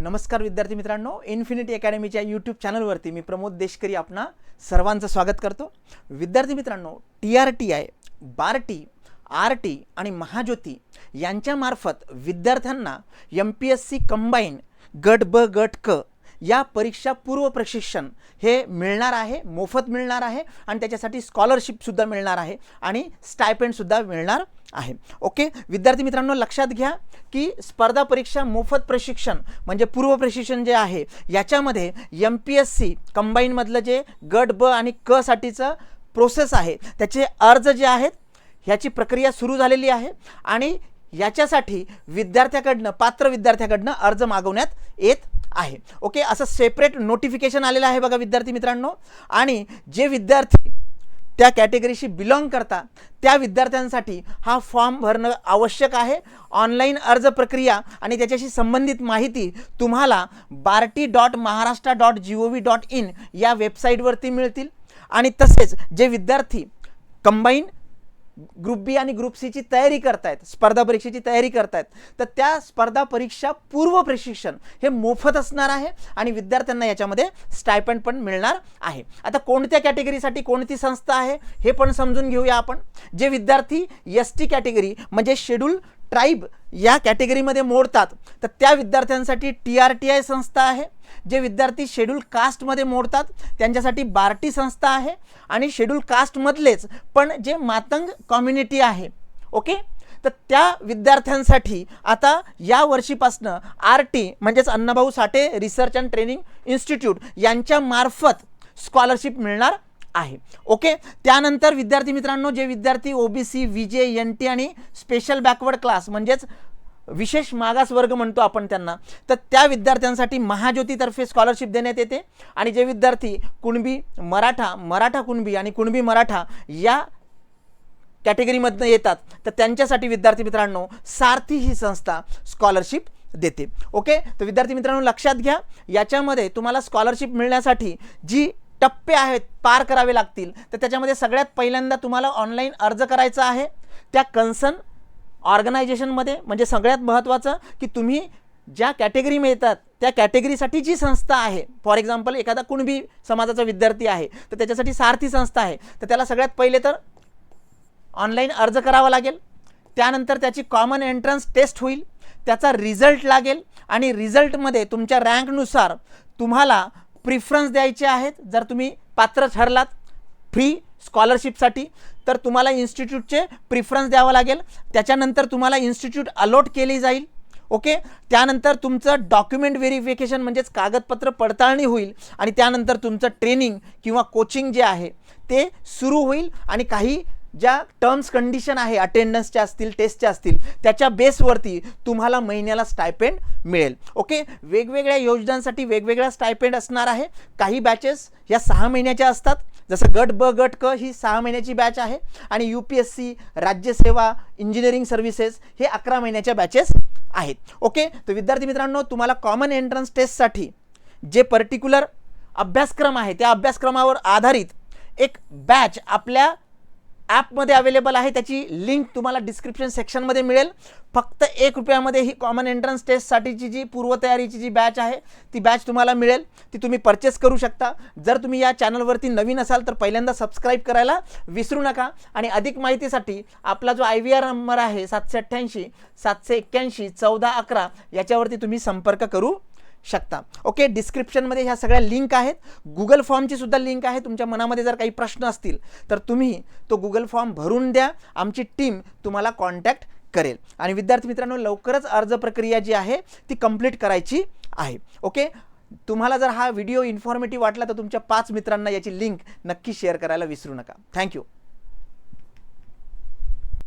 नमस्कार विद्यार्थी मित्रांनो इन्फिनिटी अकॅडमीच्या यूट्यूब चॅनलवरती मी प्रमोद देशकरी आपणा सर्वांचं स्वागत करतो. विद्यार्थी मित्रांनो T R T I BARTI ARTI आणि महाज्योती यांच्यामार्फत विद्यार्थ्यांना M P S C combine गट ब गट क या परीक्षा पूर्व प्रशिक्षण हे मिळणार आहे मोफत मिळणार आहे आणि त्याच्यासाठी स्कॉलरशिपसुद्धा मिळणार आहे आणि स्टायपेंडसुद्धा मिळणार आहे. ओके विद्यार्थी मित्रांनो लक्षात घ्या की स्पर्धा परीक्षा मोफत प्रशिक्षण म्हणजे पूर्व प्रशिक्षण जे आहे याच्यामध्ये एम पी एस सी कंबाईनमधलं जे गट ब आणि क साठीचं प्रोसेस आहे त्याचे अर्ज जे आहेत ह्याची प्रक्रिया सुरू झालेली आहे आणि याच्यासाठी विद्यार्थ्याकडनं पात्र विद्यार्थ्याकडनं अर्ज मागवण्यात येत आहे. ओके असं सेपरेट नोटिफिकेशन आलेलं आहे बघा विद्यार्थी मित्रांनो. आणि जे विद्यार्थी त्या कॅटेगरीशी बिलॉंग करतात त्या विद्यार्थ्यांसाठी हा फॉर्म भरणं आवश्यक आहे. ऑनलाईन अर्ज प्रक्रिया आणि त्याच्याशी संबंधित माहिती तुम्हाला BARTI dot Maharashtra dot G O V dot in या वेबसाईटवरती मिळतील. आणि तसेच जे विद्यार्थी कंबाईन ग्रुप बी आणि ग्रुप सीची तयारी करतायत स्पर्धा परीक्षेची तयारी करतायत. तर त्या स्पर्धा परीक्षा पूर्व प्रशिक्षण हे मोफत असणार आहे आणि विद्यार्थ्यांना याच्यामध्ये स्टायपंड पण मिळणार आहे. आता कोणत्या कॅटेगरीसाठी कोणती संस्था आहे हे पण समजून घेऊया आपण. जे विद्यार्थी एस टी कॅटेगरी म्हणजे शेड्यूल ट्राईब या कॅटेगरीमध्ये मोडतात. तर त्या विद्यार्थ्यांसाठी टी आर टी आय संस्था आहे जे विद्यार्थी शेड्यूल कास्टमध्ये मोडतात. त्यांच्यासाठी बार्टी संस्था आहे आणि शेड्यूल कास्टमधलेच पण जे मातंग कम्युनिटी आहे. ओके? तर त्या विद्यार्थ्यांसाठी आता या वर्षीपासनं आर टी म्हणजेच Annabhau Sathe research and training institute यांच्यामार्फत स्कॉलरशिप मिळणार. आहे. ओके त्यानंतर विद्यार्थी मित्रांनो जे विद्यार्थी OBC VJ J N T आणि स्पेशल बॅकवर्ड क्लास म्हणजेच विशेष मागास वर्ग म्हणतो आपण त्यांना तर त्या विद्यार्थ्यांसाठी महाज्योतीतर्फे स्कॉलरशिप देण्यात येते. आणि जे विद्यार्थी कुणबी मराठा मराठा कुणबी आणि कुणबी मराठा या कॅटेगरीमधनं येतात तर त्यांच्यासाठी विद्यार्थी मित्रांनो सारथी ही संस्था स्कॉलरशिप देते. ओके तर विद्यार्थी मित्रांनो लक्षात घ्या याच्यामध्ये तुम्हाला स्कॉलरशिप मिळण्यासाठी जी टप्पे आहेत पार करावे लागतील. तर त्याच्यामध्ये सगळ्यात पहिल्यांदा तुम्हाला ऑनलाईन अर्ज करायचा आहे. त्या कन्सर्न ऑर्गनायझेशनमध्ये म्हणजे सगळ्यात महत्त्वाचं की तुम्ही ज्या कॅटेगरी मिळतात त्या कॅटेगरीसाठी जी संस्था आहे फॉर एक्झाम्पल एखादा कुणबी समाजाचा विद्यार्थी आहे तर त्याच्यासाठी सारथी संस्था आहे तर त्याला सगळ्यात पहिले तर ऑनलाईन अर्ज करावा लागेल. त्यानंतर त्याची कॉमन एंट्रन्स टेस्ट होईल. त्याचा रिझल्ट लागेल आणि रिझल्टमध्ये तुमच्या रँकनुसार तुम्हाला प्रिफरन्स द्यायचे आहेत. जर तुम्ही पात्र ठरलात फ्री स्कॉलरशिपसाठी तर तुम्हाला इन्स्टिट्यूटचे प्रिफरन्स द्यावं लागेल. त्याच्यानंतर तुम्हाला इन्स्टिट्यूट अलॉट केली जाईल. ओके त्यानंतर तुमचं डॉक्युमेंट व्हेरिफिकेशन म्हणजेच कागदपत्र पडताळणी होईल आणि त्यानंतर तुमचं ट्रेनिंग किंवा कोचिंग जे आहे ते सुरू होईल आणि काही ज्या टर्म्स कंडिशन आहे अटेंडन्सच्या असतील टेस्टच्या असतील त्याच्या बेसवरती तुम्हाला महिन्याला स्टायपेंड मिळेल. ओके वेगवेगळ्या योजनांसाठी वेगवेगळ्या स्टायपेंड असणार आहे. काही बॅचेस या सहा महिन्याच्या असतात. जसं गट ब गट क ही सहा महिन्याची बॅच आहे. आणि यू पी एस सी राज्यसेवा इंजिनिअरिंग सर्व्हिसेस हे अकरा महिन्याच्या बॅचेस आहेत. ओके तर विद्यार्थी मित्रांनो तुम्हाला कॉमन एंट्रन्स टेस्टसाठी जे पर्टिक्युलर अभ्यासक्रम आहे त्या अभ्यासक्रमावर आधारित एक बॅच आपल्या ॲपमध्ये अवेलेबल आहे त्याची लिंक तुम्हाला डिस्क्रिप्शन सेक्शनमध्ये मिळेल. फक्त एक रुपयामध्ये ही कॉमन एंट्रन्स टेस्टसाठीची जी पूर्वतयारीची जी बॅच आहे ती बॅच तुम्हाला मिळेल. ती तुम्ही परचेस करू शकता. जर तुम्ही या चॅनलवरती नवीन असाल तर पहिल्यांदा सबस्क्राईब करायला विसरू नका. आणि अधिक माहितीसाठी आपला जो आय व्ही आर नंबर आहे सातशे अठ्ठ्याऐंशी सातशे एक्क्याऐंशी चौदा अकरा याच्यावरती तुम्ही संपर्क करू शकता. ओके डिस्क्रिप्शनमध्ये ह्या सगळ्या लिंक आहेत. गुगल फॉर्मची सुद्धा लिंक आहे. तुमच्या मनामध्ये जर काही प्रश्न असतील तर तुम्ही तो गुगल फॉर्म भरून द्या. आमची टीम तुम्हाला कॉन्टॅक्ट करेल. आणि विद्यार्थी मित्रांनो लवकरच अर्ज प्रक्रिया जी आहे ती कंप्लीट करायची आहे. ओके तुम्हाला जर हा व्हिडिओ इन्फॉर्मेटिव्ह वाटला तर तुमच्या पाच मित्रांना याची लिंक नक्की शेअर करायला विसरू नका. थँक्यू